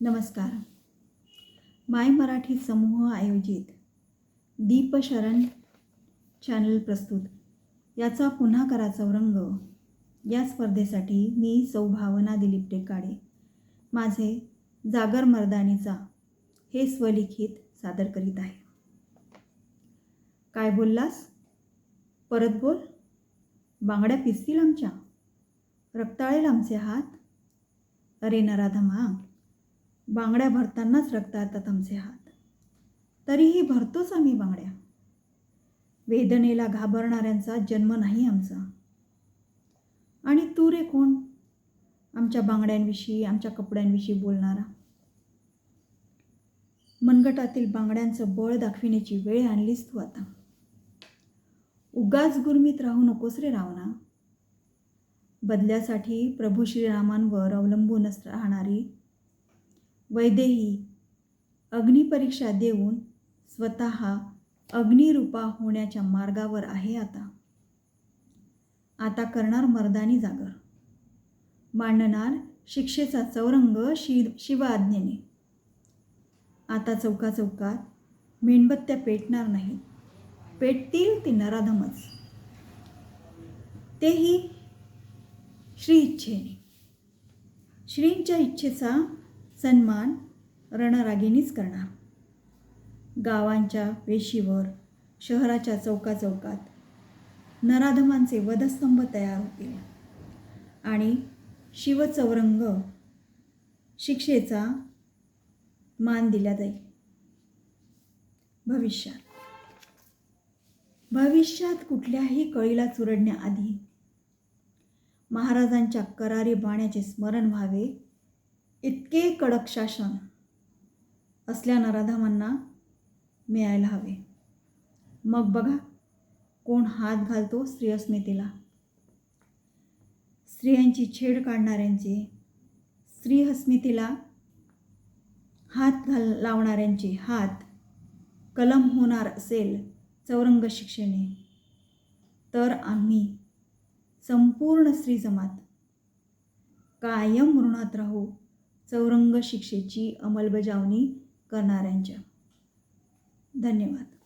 नमस्कार. माय मराठी समूह आयोजित दीपशरण चॅनल प्रस्तुत. याचा पुन्हा कराचा रंग. या स्पर्धेसाठी मी सौभावना दिलीप टेकाडे. माझे जागर मर्दानीचा हे स्वलिखित सादर करीत आहे. काय बोललास? परत बोल. बांगड्या पिसतील आमच्या. रक्ताळेल आमचे हात. अरे नराधमा बांगड्या भरतानाच रक्ताळतात आमचे हात. तरीही भरतोच आम्ही बांगड्या. वेदनेला घाबरणाऱ्यांचा जन्म नाही आमचा. आणि तू रे कोण? आमच्या बांगड्यांविषयी आमच्या कपड्यांविषयी बोलणारा. मनगटातील बांगड्यांचं बळ दाखविण्याची वेळ आणलीस तू आता. उगाच गुरमीत राहू नकोस रे रावणा. बदल्यासाठी प्रभू श्रीरामांवर अवलंबूनच राहणारी वैदेही अग्निपरीक्षा देऊन स्वतः अग्निरूपा होण्याच्या मार्गावर आहे आता. आता करणार मर्दानी जागर. मांडणार शिक्षेचा चौरंग शि शिव आज्ञेने आता चौका चौकात मेणबत्त्या पेटणार नाहीत पेटतील ते नराधमच. तेही श्री इच्छेने श्रींच्या इच्छेचा सन्मान रणरागिणीच करणार. गावांच्या वेशीवर शहराच्या चौकाचौकात नराधमांचे वधस्तंभ तयार होतील. आणि शिवचौरंग शिक्षेचा मान दिला जाईल. भविष्यात. भविष्यात कुठल्याही कळीला चुरडण्याआधी महाराजांच्या करारी बाण्याचे स्मरण व्हावे. इतके कडक शासन असल्या नराधमांना मिळायला हवे. मग बघा कोण हात घालतो स्त्री अस्मितेला स्त्रियांची छेड काढणाऱ्यांचे स्त्री अस्मितेला हात घाल लावणाऱ्यांचे हात कलम होणार असेल चौरंग शिक्षेने. तर आम्ही संपूर्ण स्त्री जमात कायम ऋणात राहू. चौरंग शिक्षेची अंमलबजावणी करणाऱ्यांच्या. धन्यवाद.